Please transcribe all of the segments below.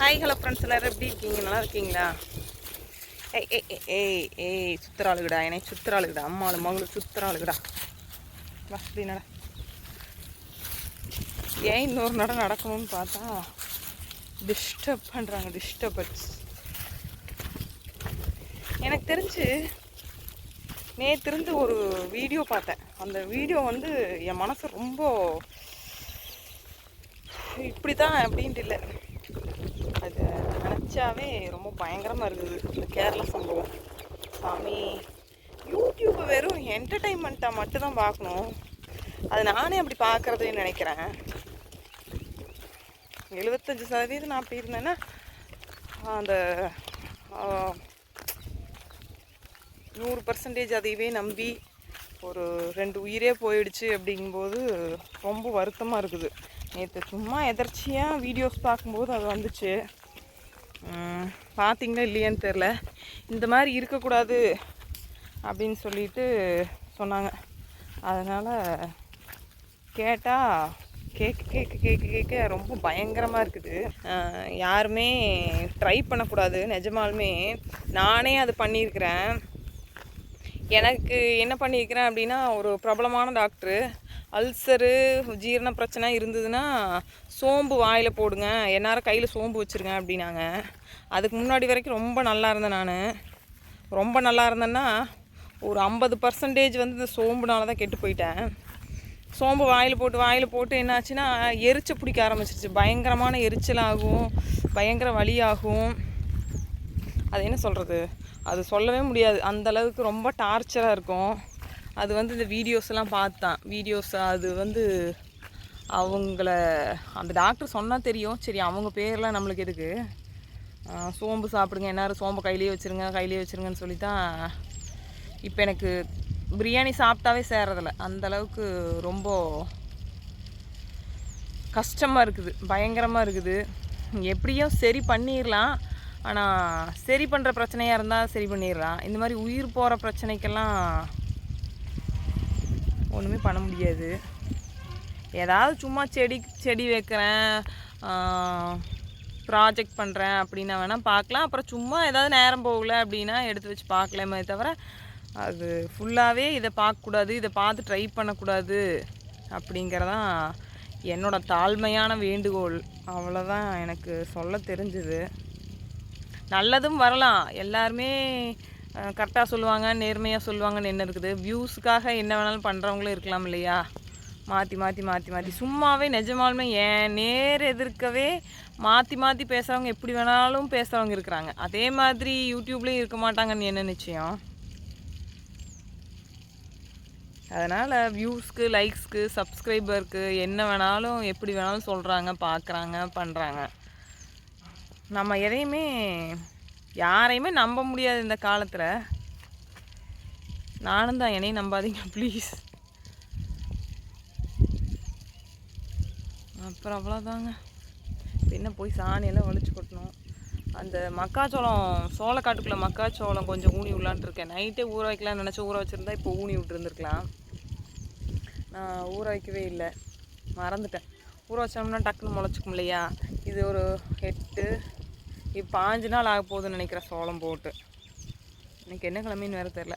Hi hello friends எல்லாரும் எப்படி இருக்கீங்க? நல்லா இருக்கீங்களா? ஏய் ஏய் ஏய், ஏய் ஏய் சுத்துறாளுகடா. என்னை சுத்துறாளுகடா. அம்மாளு மகளும் சுத்துறாளுகடா. வா இப்படி நட. ஏன் இன்னொரு நட நடக்கணும்னு பார்த்தா டிஸ்டர்ப் பண்ணுறாங்க டிஸ்டர்பன்ஸ் எனக்கு தெரிஞ்சு நேத்திருந்து ஒரு வீடியோ பார்த்தேன். அந்த வீடியோ வந்து என் மனசு ரொம்ப இப்படி தான் அப்படின்ட்டு இல்லை. நினச்சாவே ரொம்ப பயங்கரமாக இருக்குது இந்த கேரள சம்பவம். சாமி யூடியூப்பை வெறும் என்டர்டைன்மெண்ட்டாக மட்டும்தான் பார்க்கணும். அது நானே அப்படி பார்க்குறதுன்னு நினைக்கிறேன். எழுபத்தஞ்சு சதவீதம் நான் அப்படி இருந்தேன்னா அந்த நூறு பர்சன்டேஜ் அதையவே நம்பி ஒரு ரெண்டு உயிரே போயிடுச்சு அப்படிங்கும்போது ரொம்ப வருத்தமாக இருக்குது. நேற்று சும்மா எதர்ச்சியாக வீடியோஸ் பார்க்கும்போது அது வந்துச்சு. பார்த்தீங்களா இல்லையான்னு தெரில இந்த மாதிரி இருக்கக்கூடாது அப்படின்னு சொல்லிட்டு சொன்னாங்க. அதனால் கேட்டால் கேட்க கேட்க கேட்க கேட்க ரொம்ப பயங்கரமாக இருக்குது. யாருமே ட்ரை பண்ணக்கூடாது. நிஜமாலுமே நானே அது பண்ணியிருக்கிறேன். எனக்கு என்ன பண்ணியிருக்கிறேன் அப்படின்னா ஒரு பிரபலமான டாக்டரு அல்சரு ஜீரண பிரச்சனை இருந்ததுன்னா சோம்பு வாயில் போடுங்க. எந்நேரம் கையில் சோம்பு வச்சுருங்க அப்படின்னாங்க. அதுக்கு முன்னாடி வரைக்கும் ரொம்ப நல்லா இருந்தேன் நான். ரொம்ப நல்லா இருந்தேன்னா ஒரு ஐம்பது பர்சன்டேஜ் வந்து இந்த சோம்புனால தான் கெட்டு போயிட்டேன். சோம்பு வாயில் போட்டு வாயில் போட்டு என்னாச்சுன்னா எரிச்சல் பிடிக்க ஆரம்பிச்சிருச்சு. பயங்கரமான எரிச்சலாகும் பயங்கர வலியாகும் அது என்ன சொல்கிறது அது சொல்லவே முடியாது. அந்தளவுக்கு ரொம்ப டார்ச்சராக இருக்கும். அது வந்து இந்த வீடியோஸ் எல்லாம் வீடியோஸ் அது வந்து அவங்கள அந்த டாக்டர் சொன்னால் தெரியும். சரி அவங்க பேர்லாம் நம்மளுக்கு எதுக்கு? சோம்பு சாப்பிடுங்க எல்லாரும் சோம்பு கையிலேயே வச்சுருங்க கையிலேயே வச்சுருங்கன்னு சொல்லி தான் இப்போ எனக்கு பிரியாணி சாப்பிட்டாவே சேரதில்ல அந்த அளவுக்கு ரொம்ப கஷ்டமாக இருக்குது பயங்கரமாக இருக்குது. எப்படியும் சரி பண்ணிடலாம் ஆனால் சரி பண்ணுற பிரச்சனையாக இருந்தால் சரி பண்ணிடலாம் இந்த மாதிரி உயிர் போகிற பிரச்சனைக்கெல்லாம் ஒன்றுமே பண்ண முடியாது. ஏதாவது சும்மா செடி செடி வைக்கிறேன் ப்ராஜெக்ட் பண்ணுறேன் அப்படின்னா வேணால் பார்க்கலாம். அப்புறம் சும்மா ஏதாவது நேரம் போகல அப்படின்னா எடுத்து வச்சு பார்க்கலாமே தவிர அது ஃபுல்லாகவே இதை பார்க்கக்கூடாது இதை பார்த்து ட்ரை பண்ணக்கூடாது அப்படிங்கிறதான் என்னோட தாழ்மையான வேண்டுகோள். அவ்வளோதான் எனக்கு சொல்ல தெரிஞ்சுது. நல்லதும் வரலாம். எல்லாருமே கரெக்டாக சொல்லுவாங்க நேர்மையாக சொல்லுவாங்கன்னு என்ன இருக்குது? வியூஸுக்காக என்ன வேணாலும் பண்ணுறவங்களும் இருக்கலாம் இல்லையா? மாற்றி மாற்றி மாற்றி மாற்றி சும்மாவே நிஜமாலுமே ஏன் நேர் எதிர்க்கவே மாற்றி மாற்றி பேசுகிறவங்க எப்படி வேணாலும் பேசுகிறவங்க இருக்கிறாங்க. அதே மாதிரி யூடியூப்லேயும் இருக்க மாட்டாங்கன்னு என்ன நிச்சயம்? அதனால் வியூஸ்க்கு லைக்ஸ்க்கு சப்ஸ்கிரைபருக்கு என்ன வேணாலும் எப்படி வேணாலும் சொல்கிறாங்க பார்க்குறாங்க பண்ணுறாங்க நம்ம எதையுமே யாரையுமே நம்ப முடியாது இந்த காலத்தில். நானும் தான் என்னையும் நம்பாதீங்க ப்ளீஸ் அப்புறம் அவ்வளோதாங்க என்ன போய் சாணியெல்லாம் வலிச்சு கொட்டணும். அந்த மக்காச்சோளம் சோளக்காட்டுக்குள்ளே மக்காச்சோளம் கொஞ்சம் ஊனி விடலான்ட்டு இருக்கேன். நைட்டே ஊற வைக்கலாம்னு நினச்சி ஊற வச்சுருந்தா இப்போ ஊனி விட்டுருந்துருக்கலாம். நான் ஊற வைக்கவே இல்லை. மறந்துட்டேன். ஊற வச்சோம்னா டக்குன்னு முளைச்சிக்கும் இல்லையா? இது ஒரு எட்டு இப்போ பாஞ்சு நாள் ஆக போகுதுன்னு நினைக்கிறேன் சோளம் போட்டு. இன்னைக்கு என்ன கிழமைன்னு வேறு தெரில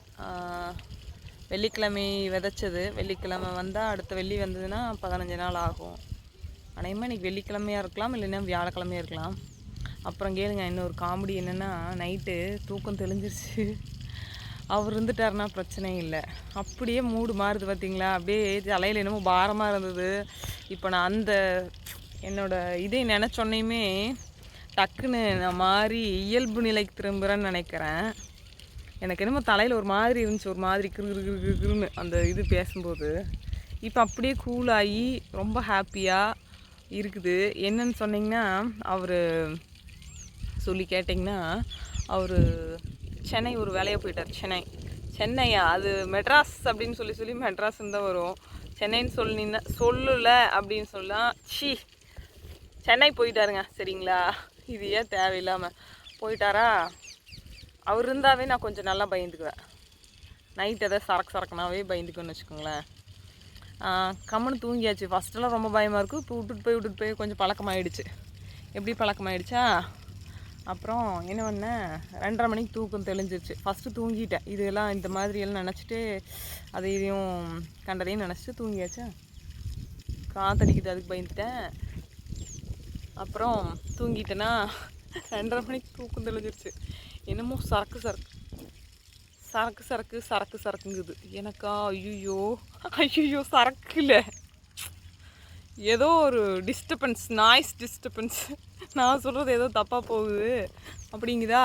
வெள்ளிக்கிழமை விதைச்சது. வெள்ளிக்கிழமை வந்தால் அடுத்த வெள்ளி வந்ததுன்னா பதினஞ்சு நாள் ஆகும். அனைமா இன்றைக்கி வெள்ளிக்கிழமையாக இருக்கலாம் இல்லைன்னா வியாழக்கிழமையாக இருக்கலாம். அப்புறம் கேளுங்க இன்னொரு காமெடி என்னென்னா நைட்டு தூக்கம் தெளிஞ்சிருச்சு. அவர் இருந்துட்டாருன்னா பிரச்சனை இல்லை. அப்படியே மூடு மாறுது பார்த்தீங்களா அப்படியே தலையில் என்னமோ பாரமாக இருந்தது. இப்போ நான் அந்த என்னோட இதை நினச்சோன்னையுமே டக்குன்னு நான் மாறி இயல்பு நிலைக்கு திரும்புகிறேன்னு நினைக்கிறேன். எனக்கு என்னமோ தலையில் ஒரு மாதிரி இருந்துச்சு ஒரு மாதிரி கிரு கிரு கிருன்னு அந்த இது பேசும்போது. இப்போ அப்படியே கூலாகி ரொம்ப ஹாப்பியாக இருக்குது. என்னன்னு சொன்னீங்கன்னா அவர் சொல்லி கேட்டிங்கன்னா அவர் சென்னை ஒரு வேலையாக போயிட்டார் சென்னை. சென்னையா? அது மெட்ராஸ் அப்படின்னு சொல்லி சொல்லி மெட்ராஸ்ன்னு தான் வரும். சென்னைன்னு சொல்லினா சொல்லல அப்படின்னு சொல்லலாம் ஷீ சென்னை போயிட்டாருங்க சரிங்களா? இது ஏன் தேவையில்லாமல் போயிட்டாரா? அவர் இருந்தாவே நான் கொஞ்சம் நல்லா பயந்துக்குவேன். நைட் எதாவது சரக்கு சரக்குனாவே பயந்துக்குவேன்னு வச்சுக்கோங்களேன். கம்முன்னு தூங்கியாச்சு. ஃபஸ்ட்டெல்லாம் ரொம்ப பயமாக இருக்கும் இப்போ விட்டுட்டு போய் விட்டுட்டு போய் கொஞ்சம் பழக்கமாயிடுச்சு. எப்படி பழக்கமாயிடுச்சா? அப்புறம் என்ன பண்ணேன்? ரெண்டரை மணிக்கு தூக்கம் தெளிஞ்சிருச்சு. ஃபஸ்ட்டு தூங்கிட்டேன். இதெல்லாம் இந்த மாதிரி எல்லாம் நினச்சிட்டு அதை இதையும் கண்டதையும் நினச்சிட்டு தூங்கியாச்சா? காத்தடிக்குது. அதுக்கு பயந்துட்டேன். அப்புறம் தூங்கிட்டேன்னா ரெண்டரை மணிக்கு தூக்கம் தெளிஞ்சிருச்சு. என்னமோ சரக்கு சரக்கு. சரக்கு சரக்கு சரக்கு சரக்குங்குது. எனக்கா? ஐயோ ஐயோ சரக்கு இல்லை ஏதோ ஒரு டிஸ்டர்பன்ஸ் நாய்ஸ் டிஸ்டர்பன்ஸ் நான் சொல்கிறது ஏதோ தப்பாக போகுது. அப்படிங்குதா?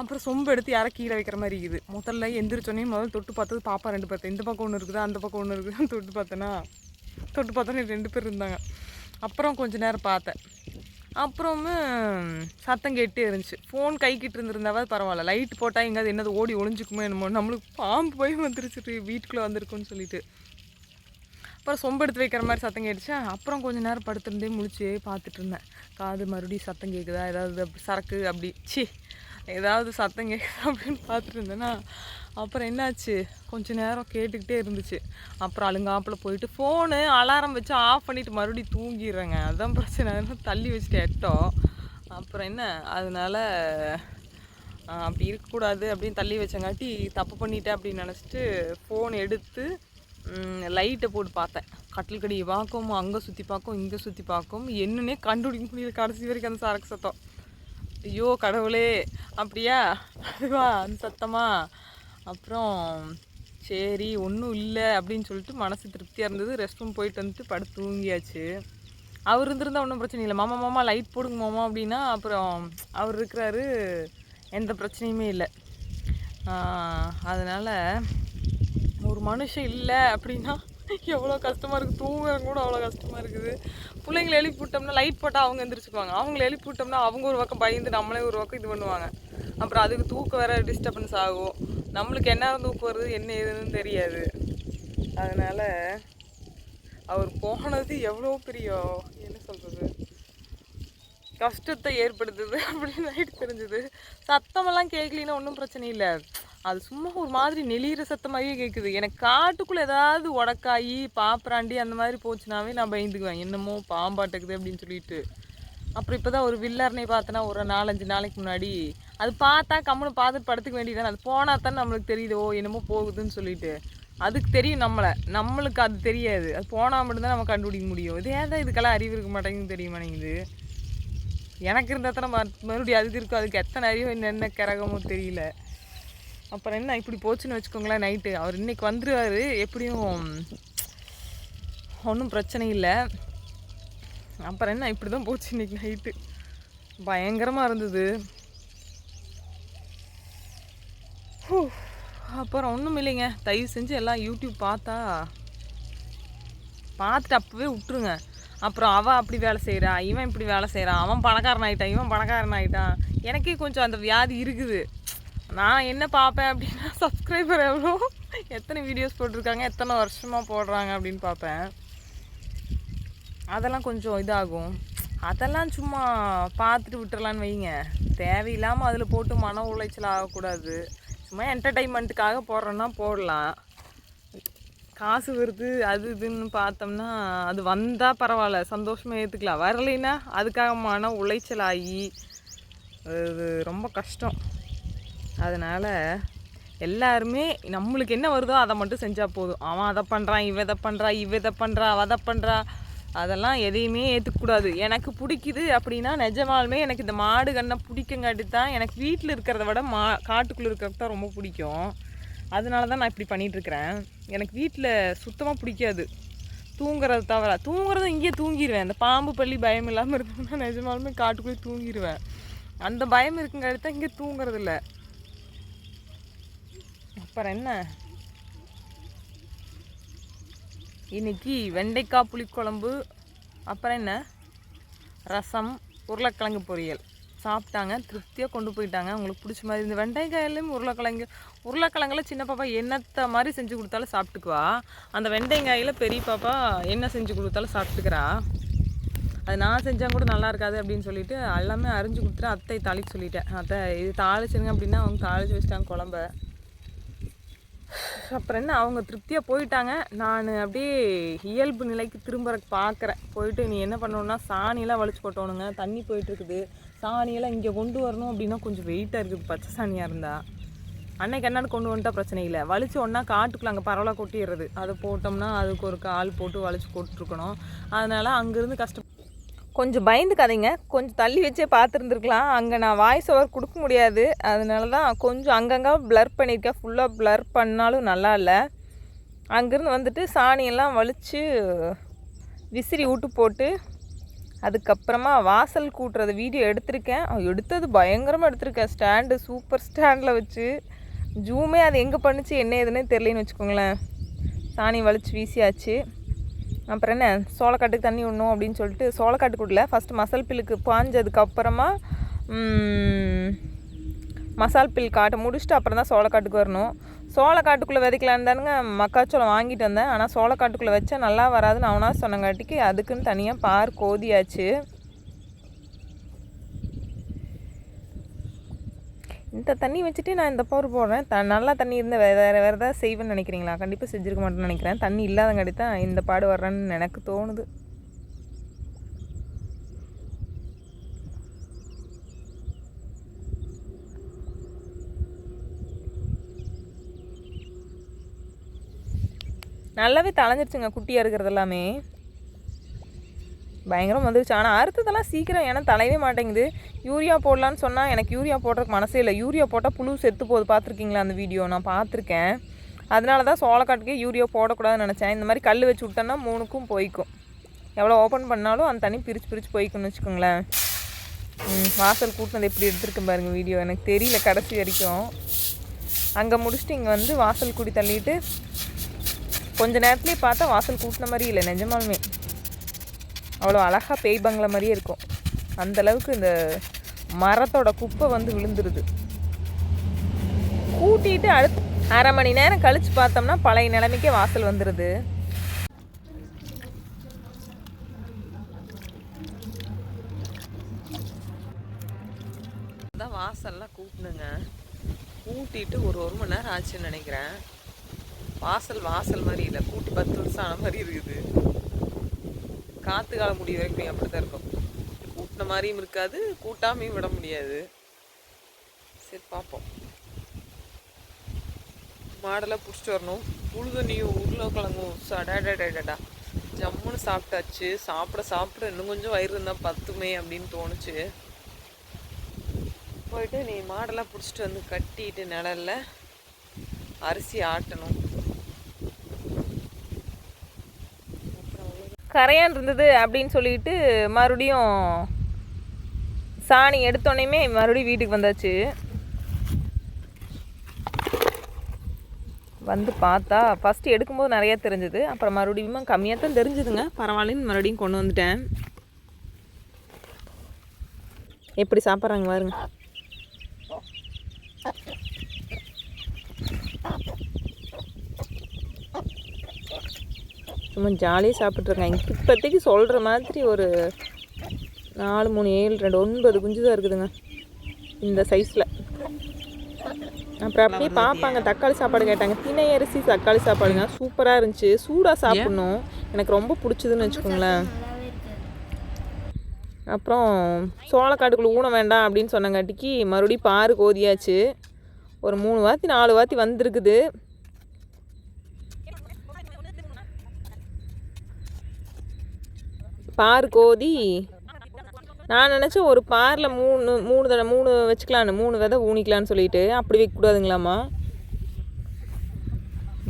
அப்புறம் சொம்பு எடுத்து யாரை கீழே வைக்கிற மாதிரி இருக்குது. முதல்ல எந்திரிச்சோன்னே முதல்ல தொட்டு பார்த்தது பாப்பா ரெண்டு பார்த்தேன் இந்த பக்கம் ஒன்று இருக்குதா? அந்த பக்கம் ஒன்று இருக்குதா? தொட்டு பார்த்தேன்னா தொட்டு பார்த்தோன்னே ரெண்டு பேர் இருந்தாங்க. அப்புறம் கொஞ்ச நேரம் பார்த்தேன். அப்புறமே சத்தம் கேட்டே இருந்துச்சு. ஃபோன் கைக்கிட்டு இருந்திருந்தாவது பரவாயில்ல. லைட் போட்டால் எங்கேயாவது என்னது ஓடி ஒளிஞ்சுக்குமோ என்னமோ. நம்மளுக்கு பாம்பு போய் வந்துருச்சு வீட்டுக்குள்ளே வந்திருக்குன்னு சொல்லிட்டு. அப்புறம் சொம்பு எடுத்து வைக்கிற மாதிரி சத்தம் கேட்டுச்சு. அப்புறம் கொஞ்ச நேரம் படுத்திருந்தே முழிச்சே பார்த்துட்டு இருந்தேன். காது மறுபடியும் சத்தம் கேட்குதா ஏதாவது அப்படி சரக்கு அப்படி. சி ஏதாவது சத்தம் கேட்குதா அப்படின்னு பார்த்துட்டு இருந்தேன்னா அப்புறம் என்னாச்சு? கொஞ்ச நேரம் கேட்டுக்கிட்டே இருந்துச்சு. அப்புறம் அழுங்காப்பில் போயிட்டு ஃபோனு அலாரம் வச்சு ஆஃப் பண்ணிவிட்டு மறுபடியும் தூங்கிடுறேங்க. அதுதான் பிரச்சனை. தள்ளி வச்சுட்டு எட்டோம். அப்புறம் என்ன? அதனால அப்படி இருக்கக்கூடாது அப்படின்னு தள்ளி வச்சங்காட்டி தப்பு பண்ணிட்டேன் அப்படின்னு நினச்சிட்டு ஃபோன் எடுத்து லைட்டை போட்டு பார்த்தேன். கட்டில் கடியை பார்க்கும் அங்கே சுற்றி பார்க்கும் இங்கே சுற்றி பார்க்கும் என்னன்னே கண்டுபிடிக்க முடியல. கடைசி வரைக்கும் அந்த சரக்கு சத்தம். ஐயோ கடவுளே. அப்படியா? அதுவா? அந்த சத்தமாக அப்புறம் சரி ஒன்றும் இல்லை அப்படின்னு சொல்லிட்டு மனசு திருப்தியாக இருந்தது. ரெஸ்ட் ரூம் போயிட்டு வந்துட்டு படுத்து தூங்கியாச்சு. அவர் இருந்திருந்தா ஒன்றும் பிரச்சனை இல்லை. மாமா மாமா லைட் போடுங்க மாமா அப்படின்னா அப்புறம் அவர் இருக்கிறாரு. எந்த பிரச்சனையுமே இல்லை. அதனால் ஒரு மனுஷன் இல்லை அப்படின்னா எவ்வளோ கஷ்டமாக இருக்குது தூங்குறது கூட அவ்வளோ கஷ்டமாக இருக்குது. பிள்ளைங்களை எழுப்பி விட்டோம்னா லைட் போட்டால் அவங்க எந்திரிச்சுக்குவாங்க. அவங்கள எழுப்பி விட்டோம்னா அவங்க ஒரு பக்கம் பயந்து நம்மளே ஒரு பக்கம் இது பண்ணுவாங்க. அப்புறம் அதுக்கு தூக்கம் வேற டிஸ்டர்பன்ஸ் ஆகும். நம்மளுக்கு என்ன தூக்கம் வருது என்ன ஏதுன்னு தெரியாது. அதனால் அவர் போனது எவ்வளோ பெரிய என்ன சொல்கிறது கஷ்டத்தை ஏற்படுத்துது அப்படின்னு நைட்டு தெரிஞ்சுது. சத்தமெல்லாம் கேட்கலின்னா ஒன்றும் பிரச்சனை இல்லை. அது சும்மா ஒரு மாதிரி நெளிகிற சத்தம் மாதிரியே கேட்குது எனக்கு காட்டுக்குள்ளே ஏதாவது உடக்காயி பாப்பராண்டி அந்த மாதிரி போச்சுனாவே நான் பயந்துக்குவேன். என்னமோ பாம்பாட்டுக்குது அப்படின்னு சொல்லிட்டு. அப்புறம் இப்போ தான் ஒரு வில்லர்னே பார்த்தோன்னா ஒரு நாலஞ்சு நாளைக்கு முன்னாடி அது பார்த்தா கம்முனு பார்த்துட்டு படுத்துக்க வேண்டியதானே அது போனால் தானே நம்மளுக்கு தெரியுது ஓ என்னமோ போகுதுன்னு சொல்லிட்டு. அதுக்கு தெரியும் நம்மளை. நம்மளுக்கு அது தெரியாது. அது போனால் மட்டும்தான் நம்ம கண்டுபிடிக்க முடியும். இது ஏன் தான் இதுக்கெல்லாம் அறிவு இருக்க மாட்டேங்குது தெரிய மாட்டேங்குது எனக்கு இருந்தால் தானே மறுபடியும் அதுக்கு இருக்கும். அதுக்கு எத்தனை அறிவு என்னென்ன கிரகமோ தெரியல. அப்புறம் என்ன இப்படி போச்சுன்னு வச்சுக்கோங்களேன் நைட்டு அவர் இன்றைக்கி வந்துடுவார் எப்படியும் ஒன்றும் பிரச்சனை இல்லை. அப்புறம் என்ன இப்படி தான் போச்சு இன்னைக்கு நைட்டு பயங்கரமாக இருந்தது. அப்புறம் ஒன்றும் இல்லைங்க. தயவு செஞ்சு எல்லாம் யூடியூப் பார்த்தா பார்த்துட்டு அப்போவே விட்டுருங்க. அப்புறம் அவள் அப்படி வேலை செய்கிறா இவன் இப்படி வேலை செய்கிறான் அவன் பணக்காரன் ஆகிட்டான் இவன் பணக்காரன் ஆகிட்டான் எனக்கே கொஞ்சம் அந்த வியாதி இருக்குது. நான் என்ன பார்ப்பேன் அப்படின்னா சப்ஸ்கிரைபர் எவ்வளோ? எத்தனை வீடியோஸ் போட்டிருக்காங்க எத்தனை வருஷமாக போடுறாங்க அப்படின்னு பார்ப்பேன். அதெல்லாம் கொஞ்சம் இதாகும். அதெல்லாம் சும்மா பார்த்துட்டு விட்டுறலான்னு வைங்க. தேவையில்லாமல் அதில் போட்டு மன உளைச்சல் ஆகக்கூடாது. சும்மா என்டர்டைன்மெண்ட்டுக்காக போடுறோன்னா போடலாம். காசு வருது அது இதுன்னு பார்த்தோம்னா அது வந்தால் பரவாயில்ல. சந்தோஷமாக ஏற்றுக்கலாம் வரலைன்னா அதுக்காக மன உளைச்சல் ஆகி அது ரொம்ப கஷ்டம். அதனால் எல்லாருமே நம்மளுக்கு என்ன வருதோ அதை மட்டும் செஞ்சால் போதும். அவன் அதை பண்ணுறான் இவ இதை பண்ணுறா இவ இதை பண்ணுறா அவ அதை பண்ணுறா அதெல்லாம் எதையுமே ஏற்றுக்கக்கூடாது எனக்கு பிடிக்குது அப்படின்னா நிஜமாலுமே எனக்கு இந்த மாடு கண்ணை பிடிக்குங்காட்டி தான் எனக்கு வீட்டில் இருக்கிறத விட மா காட்டுக்குள்ளே இருக்கிறது தான் ரொம்ப பிடிக்கும். அதனால தான் நான் இப்படி பண்ணிகிட்ருக்கிறேன் எனக்கு வீட்டில் சுத்தமாக பிடிக்காது. தூங்குறது தவிர தூங்குறது இங்கேயே தூங்கிடுவேன் அந்த பாம்பு பள்ளி பயம் இல்லாமல் இருந்தோம்னா நிஜமாலுமே காட்டுக்குள்ளே தூங்கிடுவேன் அந்த பயம் இருக்குங்காட்டி தான் இங்கே தூங்குறதில்ல. அப்புறம் என்ன? இன்றைக்கி வெண்டைக்காய் புளிக்குழம்பு அப்புறம் என்ன? ரசம் உருளைக்கிழங்கு பொரியல். சாப்பிட்டாங்க திருப்தியாக கொண்டு போயிட்டாங்க. அவங்களுக்கு பிடிச்ச மாதிரி இந்த வெண்டைக்காயிலையும் உருளைக்கிழங்கு உருளைக்கிழங்குல சின்ன பாப்பா என்னத்த மாதிரி செஞ்சு கொடுத்தாலும் சாப்பிட்டுக்குவா. அந்த வெண்டைக்காயில் பெரிய பாப்பா என்ன செஞ்சு கொடுத்தாலும் சாப்பிட்டுக்கிறா. அது நான் செஞ்சால் கூட நல்லா இருக்காது அப்படின்னு சொல்லிட்டு எல்லாமே அரிஞ்சு கொடுத்துட்டு அத்தை தாளிக்க சொல்லிட்டேன். அத்தை இது தாளிச்சிருங்க அப்படின்னா அவங்க தாளிச்சு வச்சிட்டாங்க குழம்ப. அப்புறம் என்ன அவங்க திருப்தியாக போயிட்டாங்க. நான் அப்படியே இயல்பு நிலைக்கு திரும்புறக்கு பார்க்குறேன் போயிட்டு நீ என்ன பண்ணணும்னா சாணியெல்லாம் வலிச்சு போட்டோணுங்க தண்ணி போயிட்டுருக்குது. சாணியெல்லாம் இங்கே கொண்டு வரணும் அப்படின்னா கொஞ்சம் வெயிட்டாக இருக்குது. பச்சை சாணியாக இருந்தால் அன்னைக்கு என்னன்னு கொண்டு வந்துட்டா பிரச்சனை இல்லை. வலிச்சு ஒன்றா காட்டுக்குள்ள அங்கே பரவலாக கொட்டிடுறது. அதை போட்டோம்னா அதுக்கு ஒரு கால் போட்டு வலிச்சு போட்டுருக்கணும். அதனால் அங்கேருந்து கஷ்டம் கொஞ்சம் பயந்துக்காதீங்க. கொஞ்சம் தள்ளி வச்சே பார்த்துருந்துருக்கலாம். அங்கே நான் வாய்ஸ் ஓவர் கொடுக்க முடியாது. அதனால தான் கொஞ்சம் அங்கங்கே ப்ளர் பண்ணியிருக்கேன். ஃபுல்லாக ப்ளர் பண்ணாலும் நல்லா இல்லை. அங்கேருந்து வந்துட்டு சாணியெல்லாம் வலித்து விசிறி விட்டு போட்டு அதுக்கப்புறமா வாசல் கூட்டுறது வீடியோ எடுத்திருக்கேன். எடுத்தது பயங்கரமாக எடுத்திருக்கேன். ஸ்டாண்டு சூப்பர் ஸ்டாண்டில் வச்சு. ஜூமே அது எங்கே பண்ணுச்சு என்ன ஏதுன்னே தெரிலன்னு வச்சுக்கோங்களேன். சாணி வலிச்சு வீசியாச்சு. அப்புறம் என்ன? சோளக்காட்டுக்கு தண்ணி விடணும் அப்படின்னு சொல்லிட்டு சோளக்காட்டுக்குள்ள ஃபஸ்ட்டு மசால் பில்லுக்கு பாஞ்சதுக்கப்புறமா மசால் பில் காட்டை முடிச்சுட்டு அப்புறம் தான் சோளக்காட்டுக்கு வரணும். சோளக்காட்டுக்குள்ளே விதைக்கலான்னு தானுங்க மக்காச்சோளம் வாங்கிட்டு வந்தேன். ஆனால் சோளக்காட்டுக்குள்ளே வச்சா நல்லா வராதுன்னு அவனா சொன்னங்காட்டிக்கு அதுக்குன்னு தனியாக பார் கோதியாச்சு. இந்த தண்ணி வச்சுட்டு நான் இந்த பவர் போடுறேன். த நல்லா தண்ணி இருந்தால் வேறு வேறு வேறு ஏதாவது செய்வேன்னு நினைக்கிறீங்களா? கண்டிப்பாக செஞ்சுருக்க மாட்டேன்னு நினைக்கிறேன். தண்ணி இல்லாதங்காட்டி தான் இந்த பாடு வர்றேன்னு எனக்கு தோணுது. நல்லாவே தலைஞ்சிருச்சுங்க குட்டியாக இருக்கிறது எல்லாமே. பயங்கரம் வந்துருச்சு. ஆனால் அறுத்ததெல்லாம் சீக்கிரம் ஏன்னா தலையவே மாட்டேங்குது. யூரியா போடலான்னு சொன்னால் எனக்கு யூரியா போடுறதுக்கு மனசே இல்லை. யூரியா போட்டால் புழு செத்து போகுது. பார்த்துருக்கீங்களா அந்த வீடியோ? நான் பார்த்துருக்கேன். அதனால தான் சோளக்காட்டுக்கே யூரியா போடக்கூடாதுன்னு நினச்சேன். இந்த மாதிரி கல் வச்சு விட்டோன்னா மூணுக்கும் போய்க்கும். எவ்வளோ ஓப்பன் பண்ணாலும் அந்த தண்ணி பிரித்து பிரித்து போய்க்கும்னு வச்சுக்கோங்களேன். வாசல் கூட்டினது எப்படி எடுத்துருக்கேன் பாருங்கள் வீடியோ. எனக்கு தெரியல கடைசி வரைக்கும். அங்கே முடிச்சுட்டு இங்கே வந்து வாசல் கூடி தள்ளிட்டு கொஞ்ச நேரத்துலேயே பார்த்தா வாசல் கூட்டின மாதிரி இல்லை. நிஜமாலுமே. அவ்வளோ அழகாக பேய் பங்களா மாதிரியே இருக்கும். அந்தளவுக்கு இந்த மரத்தோட குப்பை வந்து விழுந்துருது. கூட்டிட்டு அடுத்து அரை மணி நேரம் கழித்து பார்த்தோம்னா பழைய நிலைமைக்கே வாசல் வந்துடுது தான் வாசல்லாம் கூப்பிடுங்க கூட்டிட்டு ஒரு ஒரு மணி நேரம் ஆச்சுன்னு நினைக்கிறேன். வாசல் வாசல் மாதிரி இல்லை. கூட்டி பத்து வருஷம் ஆன மாதிரி இருக்குது. காற்று காலம் முடிய வரைக்கும் அப்படி தான் இருக்கும். கூட்டின மாதிரியும் இருக்காது கூட்டாமையும் விட முடியாது. சரி பார்ப்போம். மாடெல்லாம் பிடிச்சிட்டு வரணும். புழுதண்ணியும் உருளைக்கிழங்கும் சடாடாடாடா ஜம்முன்னு சாப்பிட்டாச்சு. சாப்பிட சாப்பிட இன்னும் கொஞ்சம் வயிறு இருந்தால் பத்துமே அப்படின்னு தோணுச்சு. போயிட்டு நீ மாடெல்லாம் பிடிச்சிட்டு வந்து கட்டிட்டு நிழல்ல அரிசி ஆட்டணும். கரையான் இருந்தது அப்படின்னு சொல்லிட்டு மறுபடியும் சாணி எடுத்தோடனேமே மறுபடியும் வீட்டுக்கு வந்தாச்சு. வந்து பார்த்தா ஃபஸ்ட்டு எடுக்கும்போது நிறையா தெரிஞ்சுது. அப்புறம் மறுபடியும் கம்மியாக தான் தெரிஞ்சுதுங்க. பரவாயில்லன்னு மறுபடியும் கொண்டு வந்துட்டேன். எப்படி சாப்பிட்றாங்க பாருங்க. சும்மா ஜாலியாக சாப்பிட்ருக்காங்க இப்போதைக்கு சொல்கிற மாதிரி ஒரு நாலு மூணு ஏழு ரெண்டு ஒன்பது குஞ்சு தான் இருக்குதுங்க. இந்த சைஸில் அப்புறம் அப்படியே பார்ப்பாங்க தக்காளி சாப்பாடு கேட்டாங்க. திணை அரிசி தக்காளி சாப்பாடுங்க. சூப்பராக இருந்துச்சு. சூடாக சாப்பிட்ணும். எனக்கு ரொம்ப பிடிச்சதுன்னு வச்சுக்கோங்களேன். அப்புறம் சோளக்காட்டுக்குள்ள ஊன வேண்டாம் அப்படின்னு சொன்னங்காட்டிக்கு மறுபடியும் பாரு கோதியாச்சு. ஒரு மூணு வாத்தி நாலு வாத்தி வந்திருக்குது. பார் கோதி நான் நினச்சேன் ஒரு பாரில் மூணு மூணு தடவை மூணு வச்சுக்கலான்னு மூணு விதை ஊனிக்கலான்னு சொல்லிட்டு அப்படி வைக்கக்கூடாதுங்களாம்மா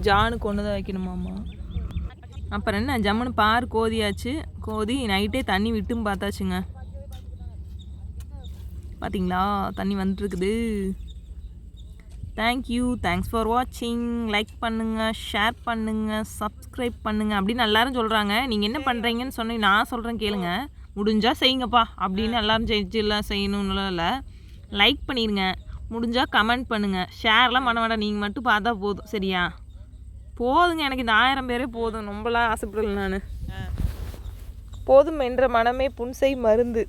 ஜானுக்கு ஒன்று தான் வைக்கணுமாம்மா. அப்புறம் என்ன ஜம்முன்னு பார் கோதியாச்சு. கோதி நைட்டே தண்ணி விட்டும் பார்த்தாச்சுங்க. பார்த்தீங்களா தண்ணி வந்துட்டுருக்குது தேங்க்யூ தேங்க்ஸ் ஃபார் வாட்சிங் லைக் பண்ணுங்கள் ஷேர் பண்ணுங்கள் சப்ஸ்கிரைப் பண்ணுங்கள் அப்படின்னு எல்லாரும் சொல்கிறாங்க நீங்கள் என்ன பண்ணுறீங்கன்னு சொன்னி நான் சொல்கிறேன் கேளுங்க. முடிஞ்சால் செய்யுங்கப்பா. அப்படின்னு எல்லாரும் செஞ்சுலாம் செய்யணும்னுலாம் இல்லை. லைக் பண்ணிடுங்க முடிஞ்சால் கமெண்ட் பண்ணுங்கள் ஷேர்லாம் பண்ண வேண்டாம். நீங்கள் மட்டும் பார்த்தா போதும். சரியா? போதுங்க. எனக்கு இந்த ஆயிரம் பேரே போதும். ரொம்பலாம் ஆசைப்படல நான். போதும் என்ற மனமே புன்சை மருந்து.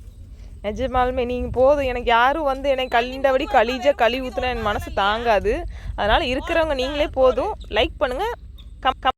நிஜமாலுமே நீங்கள் போதும். எனக்கு யாரும் வந்து என்னை கழிண்டபடி கழிஜ கழி ஊற்றுனா என் மனசு தாங்காது. அதனால் இருக்கிறவங்க நீங்களே போதும். லைக் பண்ணுங்கள் கம் கம்